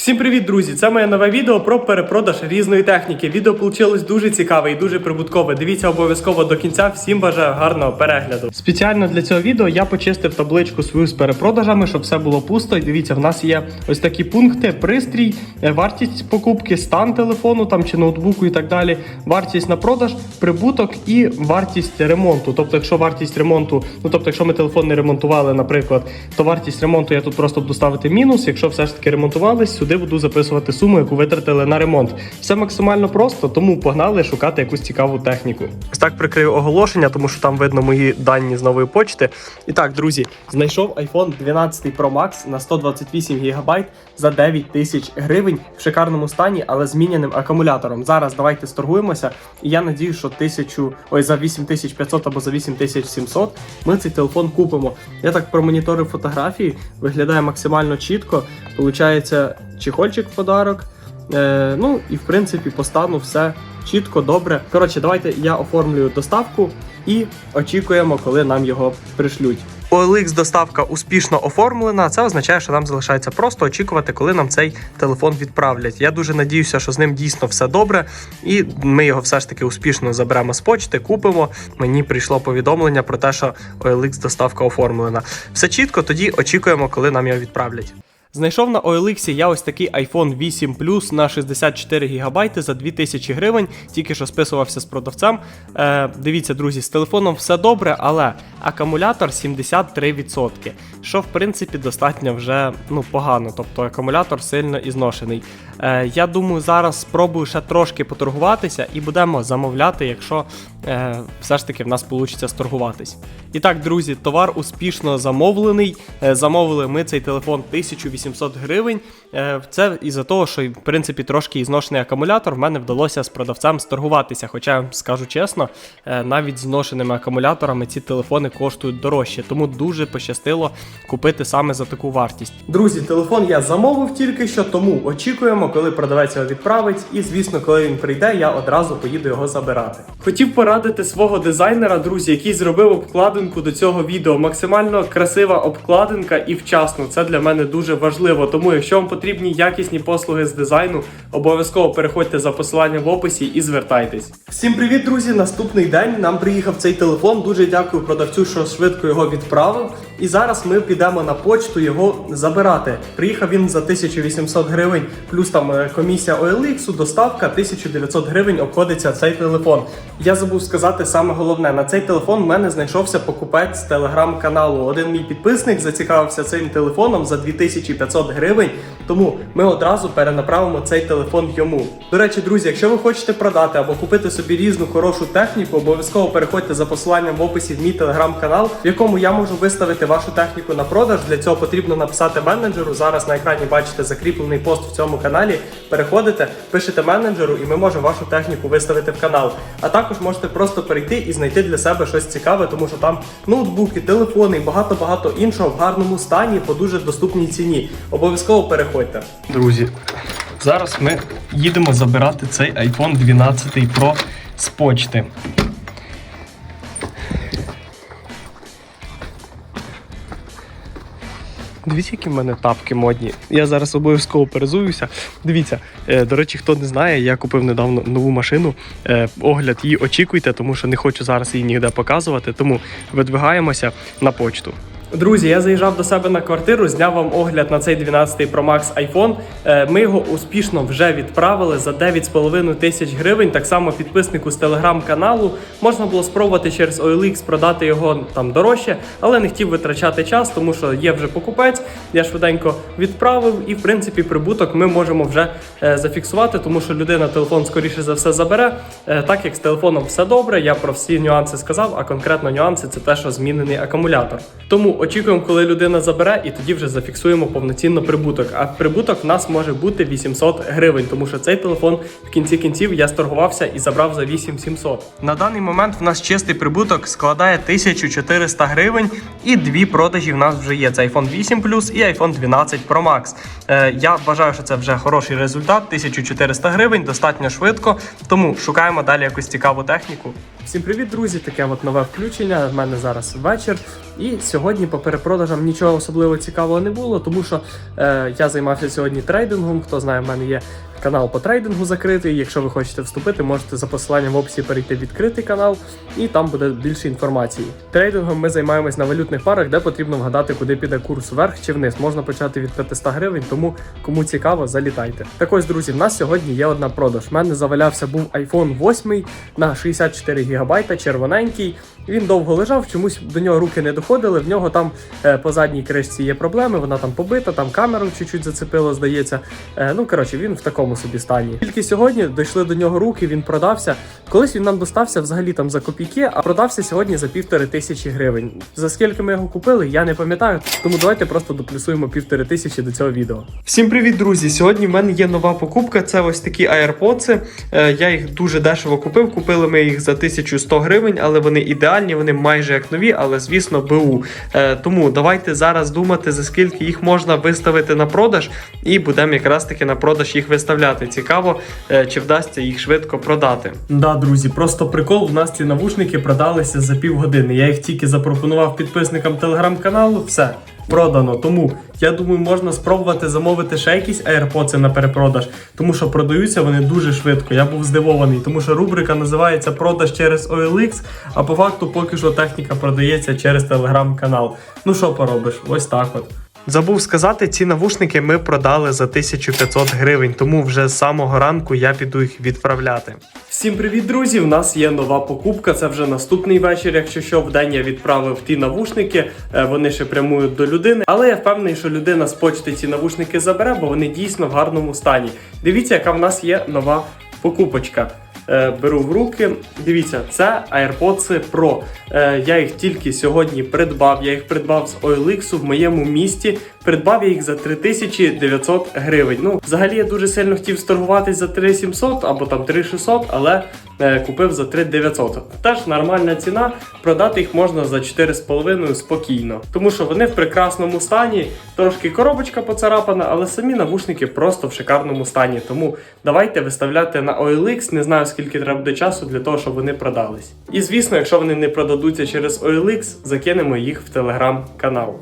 Всім привіт, друзі! Це моє нове відео про перепродаж різної техніки. Відео вийшло дуже цікаве і дуже прибуткове. Дивіться обов'язково до кінця. Всім бажаю гарного перегляду. Спеціально для цього відео я почистив табличку свою з перепродажами, щоб все було пусто. І дивіться, в нас є ось такі пункти: пристрій, е, вартість покупки, стан телефону там чи ноутбуку і так далі. Вартість на продаж, прибуток і вартість ремонту. Тобто, якщо вартість ремонту, ну тобто, якщо ми телефон не ремонтували, наприклад, то вартість ремонту я тут просто буду ставити мінус. Якщо все ж таки ремонтувались, сюди буду записувати суму, яку витратили на ремонт. Все максимально просто, тому погнали шукати якусь цікаву техніку. Ось так прикрию оголошення, тому що там видно мої дані з нової почти. І так, друзі, знайшов iPhone 12 Pro Max на 128 ГБ за 9 тисяч гривень в шикарному стані, але зміняним акумулятором. Зараз давайте сторгуємося. І я надію, що тисячу, ой, за 8500 або за 8700 ми цей телефон купимо. Я так промоніторив фотографії, виглядає максимально чітко. Получається чехольчик в подарок. Е, ну і в принципі по стану все чітко, добре. Коротше, давайте я оформлюю доставку і очікуємо, коли нам його пришлють. OLX доставка успішно оформлена. Це означає, що нам залишається просто очікувати, коли нам цей телефон відправлять. Я дуже надіюся, що з ним дійсно все добре, і ми його все ж таки успішно заберемо з почти, купимо. Мені прийшло повідомлення про те, що OLX доставка оформлена. Все чітко, тоді очікуємо, коли нам його відправлять. Знайшов на OLX я ось такий iPhone 8 Plus на 64 ГБ за 2000 гривень, тільки що списувався з продавцем. Е, дивіться, друзі, з телефоном все добре, але акумулятор 73%, що в принципі достатньо вже ну, погано, тобто акумулятор сильно ізношений. Е, я думаю, зараз спробую ще трошки поторгуватися і будемо замовляти, якщо е, все ж таки в нас вийде сторгуватись. І так, друзі, товар успішно замовлений. Е, замовили ми цей телефон 1800 гривень. Е, це із-за того, що в принципі трошки ізношений акумулятор. В мене вдалося з продавцем сторгуватися. Хоча, скажу чесно, е, навіть з зношеними акумуляторами ці телефони коштують дорожче, тому дуже пощастило купити саме за таку вартість. Друзі, телефон я замовив тільки що, тому очікуємо, коли продавець його відправить. І звісно, коли він прийде, я одразу поїду його забирати. Хотів порадити свого дизайнера, друзі, який зробив обкладинку до цього відео. Максимально красива обкладинка і вчасно. Це для мене дуже важливо. Тому, якщо вам потрібні якісні послуги з дизайну, обов'язково переходьте за посиланням в описі і звертайтесь. Всім привіт, друзі! Наступний день нам приїхав цей телефон. Дуже дякую продавцю, що швидко його відправив. І зараз ми підемо на почту його забирати. Приїхав він за 1800 гривень, плюс там е, комісія OLX, доставка 1900 гривень обходиться цей телефон. Я забув сказати саме головне: на цей телефон в мене знайшовся покупець телеграм-каналу. Один мій підписник зацікавився цим телефоном за 2500 гривень. Тому ми одразу перенаправимо цей телефон йому. До речі, друзі, якщо ви хочете продати або купити собі різну хорошу техніку, обов'язково переходьте за посиланням в описі в мій телеграм-канал, в якому я можу виставити вашу техніку на продаж. Для цього потрібно написати менеджеру. Зараз на екрані бачите закріплений пост в цьому каналі. Переходите, пишете менеджеру, і ми можемо вашу техніку виставити в канал. А також можете просто перейти і знайти для себе щось цікаве, тому що там ноутбуки, телефони і багато багато іншого в гарному стані по дуже доступній ціні. Обов'язково переходьте. Друзі, зараз ми їдемо забирати цей iPhone 12 Pro з почти. Дивіться, які в мене тапки модні. Я зараз обов'язково перезуюся. Дивіться, е, до речі, хто не знає, я купив недавно нову машину. Е, огляд її очікуйте, тому що не хочу зараз її ніде показувати. Тому видвигаємося на почту. Друзі, я заїжджав до себе на квартиру, зняв вам огляд на цей 12 Pro Max iPhone. Е, Ми його успішно вже відправили за 9,5 тисяч гривень. Так само підписнику з телеграм-каналу можна було спробувати через OLX продати його там дорожче, але не хотів витрачати час, тому що є вже покупець. Я швиденько відправив, і в принципі прибуток ми можемо вже е, зафіксувати, тому що людина телефон скоріше за все забере. Е, Так як з телефоном все добре, я про всі нюанси сказав, а конкретно нюанси це те, що змінений акумулятор. Тому очікуємо, коли людина забере, і тоді вже зафіксуємо повноцінно прибуток. А прибуток в нас може бути 800 гривень, тому що цей телефон в кінці кінців я сторгувався і забрав за 8700. На даний момент в нас чистий прибуток складає 1400 гривень, і дві продажі в нас вже є. Це iPhone 8 Plus і iPhone 12 Pro Max. Е, я вважаю, що це вже хороший результат. 1400 гривень, достатньо швидко. Тому шукаємо далі якусь цікаву техніку. Всім привіт, друзі! Таке от нове включення. В мене зараз вечір. І сьогодні по перепродажам нічого особливо цікавого не було, тому що е, я займався сьогодні трейдингом. Хто знає, в мене є канал по трейдингу закритий. Якщо ви хочете вступити, можете за посиланням в описі перейти в відкритий канал, і там буде більше інформації. Трейдингом ми займаємось на валютних парах, де потрібно вгадати, куди піде курс вверх чи вниз. Можна почати від 500 гривень, тому кому цікаво, залітайте. Так ось, друзі, в нас сьогодні є одна продаж. У мене завалявся був iPhone 8 на 64 ГБ, червоненький. Він довго лежав, чомусь до нього руки не доходили. В нього там е, по задній кришці є проблеми, вона там побита, там камеру чуть-чуть зацепило, здається. Е, ну коротше, він в такому собі стані. Тільки сьогодні дійшли до нього руки, він продався. Колись він нам достався взагалі там за копійки, а продався сьогодні за півтори тисячі гривень. За скільки ми його купили, я не пам'ятаю. Тому давайте просто доплюсуємо півтори тисячі до цього відео. Всім привіт, друзі! Сьогодні в мене є нова покупка. Це ось такі AirPods. Е, Я їх дуже дешево купив. Купили ми їх за 1100 гривень, але вони ідеальні, вони майже як нові, але звісно, БУ. Е, Тому давайте зараз думати, за скільки їх можна виставити на продаж, і будемо якраз таки на продаж їх виставляти. Цікаво, е, чи вдасться їх швидко продати. Да, друзі, просто прикол. У нас ці навушники продалися за півгодини. Я їх тільки запропонував підписникам телеграм-каналу. Все. Продано, тому я думаю, можна спробувати замовити ще якісь AirPods на перепродаж, тому що продаються вони дуже швидко. Я був здивований, тому що рубрика називається Продаж через OLX, а по факту поки що техніка продається через телеграм-канал. Ну що поробиш? Ось так от. Забув сказати, ці навушники ми продали за 1500 гривень, тому вже з самого ранку я піду їх відправляти. Всім привіт, друзі! У нас є нова покупка. Це вже наступний вечір. Якщо що, в день я відправив ті навушники, е, вони ще прямують до людини. Але я впевнений, що людина з почти ці навушники забере, бо вони дійсно в гарному стані. Дивіться, яка в нас є нова покупочка. Е, Беру в руки. Дивіться, це AirPods Pro. Е, Я їх тільки сьогодні придбав. Я їх придбав з OLX в моєму місті. Придбав я їх за 3900 гривень. Ну, взагалі я дуже сильно хотів сторгуватись за 3700 або там 3600, але е, купив за 3900. Теж нормальна ціна. Продати їх можна за 4,5 спокійно. Тому що вони в прекрасному стані. Трошки коробочка поцарапана, але самі навушники просто в шикарному стані. Тому давайте виставляти на OLX. Не знаю скільки треба буде часу для того, щоб вони продались. І звісно, якщо вони не продадуться через OLX, закинемо їх в телеграм-канал.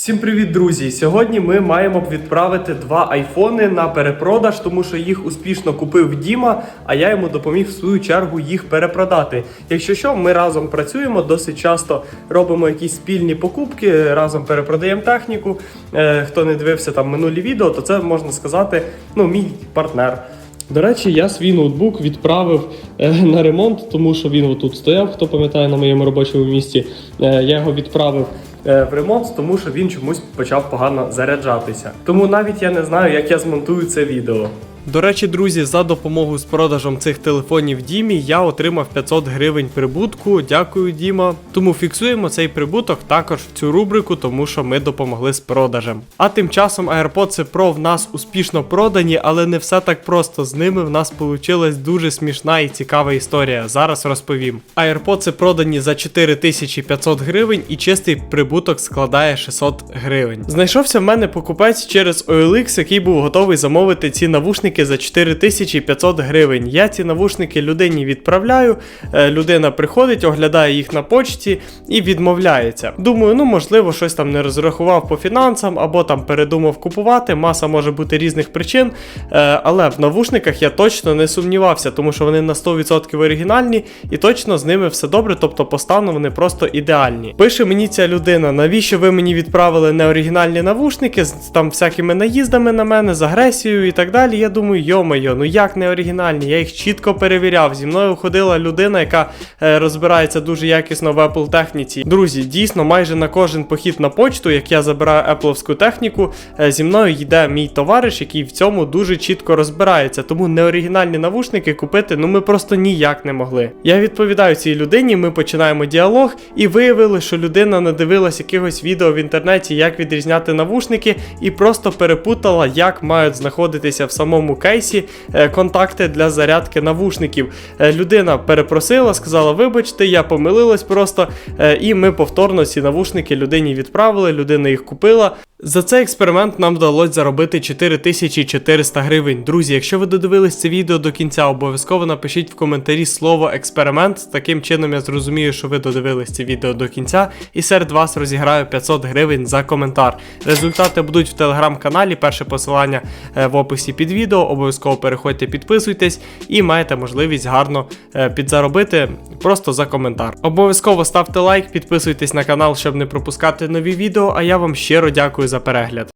Всім привіт, друзі! Сьогодні ми маємо відправити два айфони на перепродаж, тому що їх успішно купив Діма, а я йому допоміг в свою чергу їх перепродати. Якщо що, ми разом працюємо, досить часто робимо якісь спільні покупки, разом перепродаємо техніку. Е, хто не дивився там минулі відео, то це можна сказати, ну, мій партнер. До речі, я свій ноутбук відправив е, на ремонт, тому що він отут стояв, хто пам'ятає на моєму робочому місці. Е, я його відправив е, в ремонт, тому що він чомусь почав погано заряджатися. Тому навіть я не знаю, як я змонтую це відео. До речі, друзі, за допомогою з продажем цих телефонів Дімі я отримав 500 гривень прибутку. Дякую, Діма. Тому фіксуємо цей прибуток також в цю рубрику, тому що ми допомогли з продажем. А тим часом AirPods Pro в нас успішно продані, але не все так просто. З ними в нас вийшла дуже смішна і цікава історія. Зараз розповім. AirPods продані за 4500 гривень і чистий прибуток складає 600 гривень. Знайшовся в мене покупець через OLX, який був готовий замовити ці навушники за 4500 гривень. Я ці навушники людині відправляю. е, Людина приходить, оглядає їх на почті і відмовляється. Думаю, ну можливо, щось там не розрахував по фінансам або там передумав купувати. Маса може бути різних причин. Е, Але в навушниках я точно не сумнівався, тому що вони на 100% оригінальні і точно з ними все добре, тобто по стану вони просто ідеальні. Пише мені ця людина, навіщо ви мені відправили неоригінальні навушники з там всякими наїздами на мене, з агресією і так далі. Я думаю, йо-моє, ну як не оригінальні? Я їх чітко перевіряв. Зі мною ходила людина, яка е, розбирається дуже якісно в Apple техніці. Друзі, дійсно, майже на кожен похід на почту, як я забираю Apple'овську техніку, е, зі мною йде мій товариш, який в цьому дуже чітко розбирається. Тому неоригінальні навушники купити ну ми просто ніяк не могли. Я відповідаю цій людині, ми починаємо діалог, і виявили, що людина надивилась якихось відео в інтернеті, як відрізняти навушники, і просто перепутала, як мають знаходитися в самому кейсі е, контакти для зарядки навушників. Е, Людина перепросила, сказала: вибачте, я помилилась просто. е, І ми повторно ці навушники людині відправили, людина їх купила. За цей експеримент нам вдалося заробити 4400 гривень. Друзі, якщо ви додивились це відео до кінця, обов'язково напишіть в коментарі слово експеримент. Таким чином я зрозумію, що ви додивились це відео до кінця, і серед вас розіграю 500 гривень за коментар. Результати будуть в телеграм-каналі. Перше посилання е, в описі під відео. Обов'язково переходьте, підписуйтесь і маєте можливість гарно е, підзаробити просто за коментар. Обов'язково ставте лайк, підписуйтесь на канал, щоб не пропускати нові відео. А я вам щиро дякую за перегляд.